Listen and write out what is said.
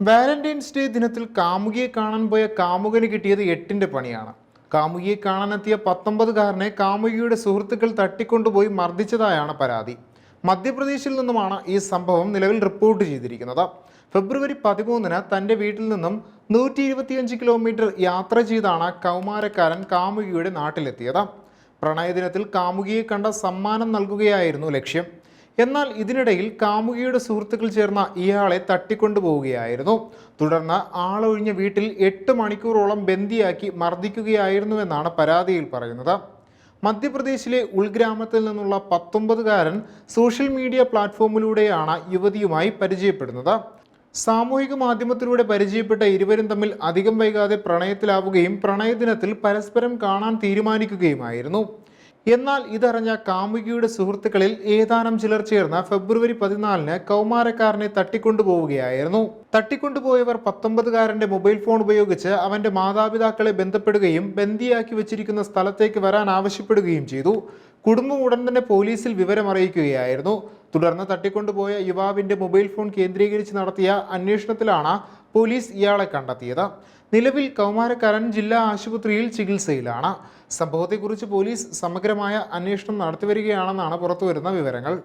Valentine's day ദിനത്തിൽ കാമുകിയെ കാണാൻ പോയ കാമുകന് കിട്ടിയത് എട്ടിന്റെ പണിയാണ്. കാമുകിയെ കാണാനെത്തിയ പത്തൊമ്പതുകാരനെ കാമുകിയുടെ സുഹൃത്തുക്കൾ തട്ടിക്കൊണ്ടുപോയി മർദ്ദിച്ചതായാണ് പരാതി. മധ്യപ്രദേശിൽ നിന്നുമാണ് ഈ സംഭവം നിലവിൽ റിപ്പോർട്ട് ചെയ്തിരിക്കുന്നത്. ഫെബ്രുവരി പതിമൂന്നിന് തന്റെ വീട്ടിൽ നിന്നും നൂറ്റി ഇരുപത്തിയഞ്ച് കിലോമീറ്റർ യാത്ര ചെയ്താണ് കൗമാരക്കാരൻ കാമുകിയുടെ നാട്ടിലെത്തിയത്. പ്രണയദിനത്തിൽ കാമുകിയെ കണ്ട സമ്മാനം നൽകുകയായിരുന്നു ലക്ഷ്യം. എന്നാൽ ഇതിനിടയിൽ കാമുകിയുടെ സുഹൃത്തുക്കൾ ചേർന്ന ഇയാളെ തട്ടിക്കൊണ്ടുപോവുകയായിരുന്നു. തുടർന്ന് ആളൊഴിഞ്ഞ വീട്ടിൽ എട്ട് മണിക്കൂറോളം ബന്ദിയാക്കി മർദ്ദിക്കുകയായിരുന്നുവെന്നാണ് പരാതിയിൽ പറയുന്നത്. മധ്യപ്രദേശിലെ ഉൾഗ്രാമത്തിൽ നിന്നുള്ള പത്തൊമ്പതുകാരൻ സോഷ്യൽ മീഡിയ പ്ലാറ്റ്ഫോമിലൂടെയാണ് യുവതിയുമായി പരിചയപ്പെടുന്നത്. സാമൂഹിക മാധ്യമത്തിലൂടെ പരിചയപ്പെട്ട ഇരുവരും തമ്മിൽ അധികം വൈകാതെ പ്രണയത്തിലാവുകയും പ്രണയദിനത്തിൽ പരസ്പരം കാണാൻ തീരുമാനിക്കുകയുമായിരുന്നു. എന്നാൽ ഇതറിഞ്ഞ കാമുകിയുടെ സുഹൃത്തുക്കളിൽ ഏതാനും ചിലർ ചേർന്ന ഫെബ്രുവരി പതിനാലിന് കൗമാരക്കാരനെ തട്ടിക്കൊണ്ടുപോവുകയായിരുന്നു. തട്ടിക്കൊണ്ടുപോയവർ പത്തൊമ്പതുകാരന്റെ മൊബൈൽ ഫോൺ ഉപയോഗിച്ച് അവന്റെ മാതാപിതാക്കളെ ബന്ധപ്പെടുകയും ബന്ദിയാക്കി വെച്ചിരിക്കുന്ന സ്ഥലത്തേക്ക് വരാൻ ആവശ്യപ്പെടുകയും ചെയ്തു. കുടുംബം ഉടൻ തന്നെ പോലീസിൽ വിവരമറിയിക്കുകയായിരുന്നു തുടർന്ന് തട്ടിക്കൊണ്ടുപോയ യുവാവിന്റെ മൊബൈൽ ഫോൺ കേന്ദ്രീകരിച്ച് നടത്തിയ അന്വേഷണത്തിലാണ് പോലീസ് ഇയാളെ കണ്ടെത്തിയത്. നിലവിൽ കൗമാരക്കാരൻ ജില്ലാ ആശുപത്രിയിൽ ചികിത്സയിലാണ്. സംഭവത്തെക്കുറിച്ച് പോലീസ് സമഗ്രമായ അന്വേഷണം നടത്തിവരികയാണെന്നാണ് പുറത്തുവരുന്ന വിവരങ്ങൾ.